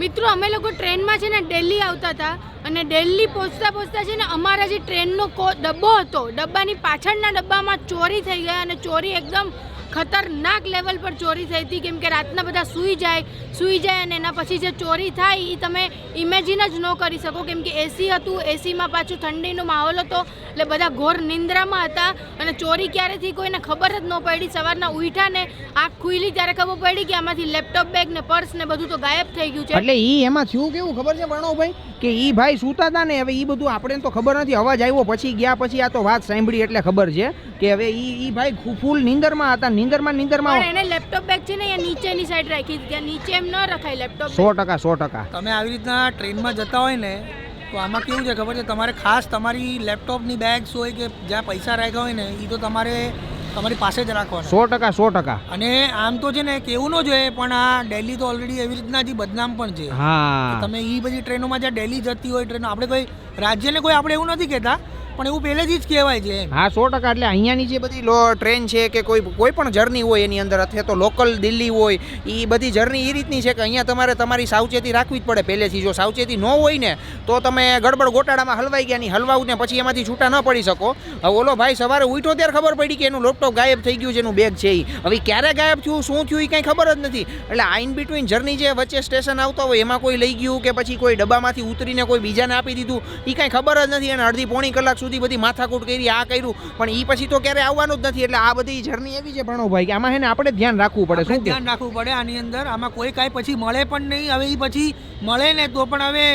મિત્રો, અમે લોકો ટ્રેનમાં છે ને દિલ્હી આવતા હતા અને દિલ્હી પહોંચતા પહોંચતા છે ને અમારા જે ટ્રેનનો કો ડબ્બો હતો, ડબ્બાની પાછળના ડબ્બામાં ચોરી થઈ ગયા અને ચોરી એકદમ ખતરનાક લેવલ પર ચોરી થઈ હતી. કેમ કે રાતના બધા સૂઈ જાય સૂઈ જાય અને એના પછી જે ચોરી થાય એ તમે ઇમેજિન જ ન કરી શકો. કેમ કે એસી હતું એસીમાં પાછું ઠંડીનો માહોલ હતો, એટલે બધા ઘોર નિંદ્રામાં હતા અને ચોરી ક્યારેથી કોઈને ખબર જ ન પડી. સવારના ઉઠ્યા ને આંખ ખુલી ત્યારે ખબર પડી કે આમાંથી લેપટોપ બેગ ને પર્સ ને બધું તો ગાયબ થઈ ગયું છે. એટલે એ એમાં થયું કેવું ખબર છે પ્રણવભાઈ? કે એ ભાઈ સૂતા હતા ને, હવે એ બધું આપણે તો ખબર નથી. અવાજ આવ્યો, પછી ગયા, પછી આ તો વાત સાંભળી એટલે ખબર છે. કે હવે ઈ ઈ ભાઈ ફૂલ નીંદરમાં હતા નીંદરમાં પણ નીંદરમાં એને લેપટોપ બેગ છે ને એ નીચેની સાઈડ રાખી કે નીચે એમ ન રખાય લેપટોપ સો ટકા સો ટકા. તમે આવી રીતના ટ્રેનમાં જતા હોય ને તો આમાં કેવું છે ખબર છે? તમારે ખાસ તમારી લેપટોપની બેગ્સ હોય કે જ્યાં પૈસા રાખ્યા હોય ને એ તો તમારે તમારી પાસે જ રાખવાના. સો ટકા સો ટકા. અને આમ તો છે ને કેવું ન જોઈએ પણ આ દિલ્હી તો ઓલરેડી એવી રીતના જ બદનામ પણ છે. હા. તમે એ બધી ટ્રેનોમાં જ્યાં દિલ્હી જતી હોય ટ્રેનો આપણે કોઈ રાજ્યને કોઈ આપણે એવું નથી કહેતા પણ એવું પહેલેથી જ કહેવાય છે હા, સો ટકા એટલે અહીંયાની જે બધી લો ટ્રેન છે કે કોઈ કોઈ પણ જર્ની હોય એની અંદર, અથવા તો લોકલ દિલ્હી હોય એ બધી જર્ની એ રીતની છે કે અહીંયા તમારે તમારી સાવચેતી રાખવી જ પડે પહેલેથી. જો સાવચેતી ન હોય ને, તો તમે ગડબડ ગોટાળામાં હલવાઈ ગયા ની હલવાવું ને પછી એમાંથી છૂટા ન પડી શકો. હવે ઓલો ભાઈ સવારે ઉઠો ત્યારે ખબર પડી કે એનું લેપટોપ ગાયબ થઈ ગયું છે, એનું બેગ છે એ હવે ક્યારે ગાયબ થયું, શું થયું એ કંઈ ખબર જ નથી. એટલે આ ઇન બિટવીન જર્ની જે વચ્ચે સ્ટેશન આવતા હોય, એમાં કોઈ લઈ ગયું કે પછી કોઈ ડબ્બામાંથી ઉતરીને કોઈ બીજાને આપી દીધું એ કાંઈ ખબર જ નથી અને અડધી પોણી કલાક સુધી બધી માથાકૂટ કરી આ કર્યું પણ એ પછી તો ક્યારે આવવાનું જ નથી. એટલે આ બધી જર્ની એવી છે ભણોભાઈ કે આમાં હે ને આપણે ધ્યાન રાખવું પડે શું ધ્યાન રાખવું પડે આની અંદર. આમાં કોઈ કાંઈ પછી મળે પણ નહીં. હવે એ પછી મળે ને તો પણ હવે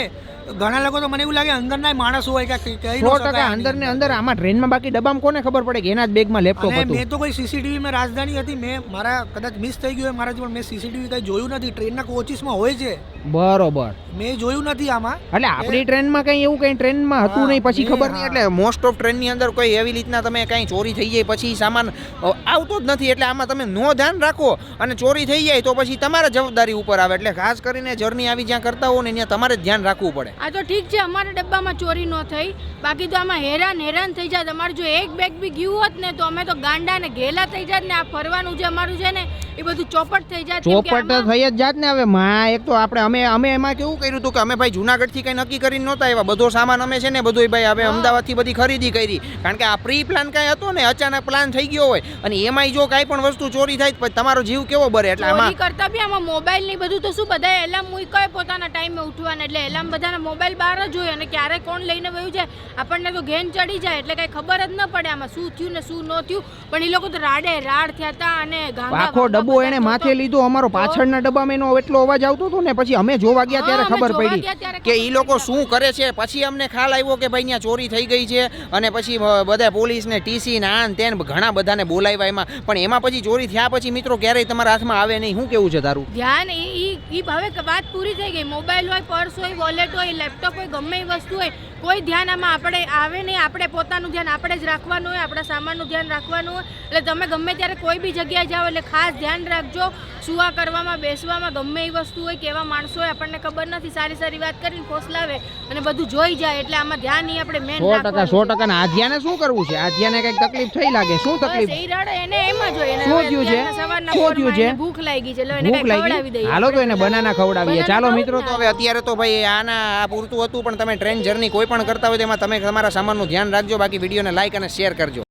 ઘણા લોકો તો મને એવું લાગે અંદરના માણસ હોય કે કઈ સો ટકા અંદર ને અંદર. આમાં ટ્રેનમાં બાકી ડબ્બામાં કોને ખબર પડે કે એના જ બેગમાં લેપટોપ હતું? મેં તો કોઈ સીસીટીવી મેં રાજધાની હતી મેં મારા કદાચ મિસ થઈ ગયું હોય મારા પણ મેં સીસીટીવી કંઈ જોયું નથી. ટ્રેનના કોચિસમાં હોય છે. બરોબર. મેં જોયું નથી આમાં. એટલે આપણી ટ્રેનમાં કઈ એવું કઈ ટ્રેનમાં હતું નહીં પછી ખબર નહીં? એટલે મોસ્ટ ઓફ ટ્રેનની અંદર કોઈ એવી રીતના તમે કઈ ચોરી થઈ જાય પછી સામાન આવતો જ નથી. એટલે આમાં તમે નો ધ્યાન રાખો અને ચોરી થઈ જાય તો પછી તમારા જવાબદારી ઉપર આવે. એટલે ખાસ કરીને જર્ની આવી જ્યાં કરતા હો ને ત્યાં તમારે ધ્યાન રાખવું પડે. આ તો ઠીક છે, અમારા ડબ્બામાં ચોરી ન થઈ. બાકી તો આમાં હેરાન હેરાન થઈ જાય અમારું જો એક બેગ બી ગયું હોત ને, તો અમે તો ગાંડા ને ઘેલા થઈ જાત ને આ ફરવાનું જે અમારું છે ને એ બધું ચોપટ થઈ જાય ચોપટ તો થઈ જ જાત ને હવે માં એક તો આપણે અમે અમે એમાં કેવું કર્યું હતું કે અમે ભાઈ જુનાગઢથી કઈ નક્કી કરીને નહોતા એવા બધો સામાન અમે છે ને બધું ભાઈ હવે અમદાવાદથી બધી ખરીદી કરી. કારણ કે આ પ્રી પ્લાન કાંઈ હતો ને અચાનક પ્લાન થઈ ગયો હોય. અને એમાંય જો કાંઈ પણ વસ્તુ ચોરી થાય પછી તમારો જીવ કેવો બરે? એટલે આમાં કરતા બી આમાં મોબાઈલની બધું તો શું બધા એલાર્મ મૂક્યો પોતાના ટાઈમે ઉઠવાના. એટલે એલાર્મ બધાના મોબાઈલ બહાર જ હોય અને ક્યારે કોણ લઈને વયું જાય? આપણને તો ઘેન ચડી જાય એટલે કઈ ખબર જ ન પડે આમાં શું થયું ને શું ન થયું. પણ એ લોકો તો રાડે રાડ થયા હતા અને ગાંગા ડબ્બો એને માથે લીધો અમારો પાછળના ડબ્બામાં એનો એટલો અવાજ આવતો હતો ને પછી અમે જોવા ગયા ત્યારે ખબર પડી કે એ લોકો શું કરે છે. પછી અમને ખ્યાલ આવ્યો કે ભાઈ ત્યાં ચોરી થઈ ગઈ છે અને પછી બધા પોલીસ ને ટીસી ને આન તેન ઘણા બધાને બોલાવ્યા એમાં. પણ એમાં પછી ચોરી થયા પછી મિત્રો ક્યારેય તમારા હાથમાં આવે નહીં. શું કેવું છે તારું? ધ્યાન એ હવે વાત પૂરી થઈ ગઈ. મોબાઈલ હોય પર્સ હોય વોલેટ હોય લેપટોપ હોય ગમે એ વસ્તુ હોય કોઈ ધ્યાન આમાં આપણે આવે નહીં. આપણે પોતાનું ધ્યાન આપણે જ રાખવાનું હોય આપણા સામાનનું ધ્યાન રાખવાનું હોય. એટલે તમે ગમે ત્યારે કોઈ બી જગ્યાએ જાઓ એટલે ખાસ ધ્યાન રાખજો. સુવા કરવામાં બેસવામાં ગમે એ વસ્તુ હોય કેવા માણસો હોય આપણને ખબર નથી. સારી સારી વાત કરીને ફોસલાવે અને બધું જોઈ જાય. એટલે આમાં ધ્યાન નહીં આપણે મેન સો ટકા સો ટકા. ને આધ્યાને શું કરવું છે? આધ્યાને કંઈક તકલીફ થઈ લાગે. શું તકલીફ? એ રડે. એને એમ જ હોય. એને શું થયું છે? શું થયું છે? ભૂખ લાગી છે. એટલે એને ખવડાવી દઈએ. હાલો તો એને બનાના ખવડાવીએ. ચાલો મિત્રો. તો હવે અત્યારે તો ભાઈ આના આ પૂરતું હતું પણ તમે ટ્રેન જર્ની કોઈ પણ કરતા હોય તેમાં તમે તમારા સામાનનું ધ્યાન રાખજો. બાકી વિડીયોને લાઈક અને શેર કરજો.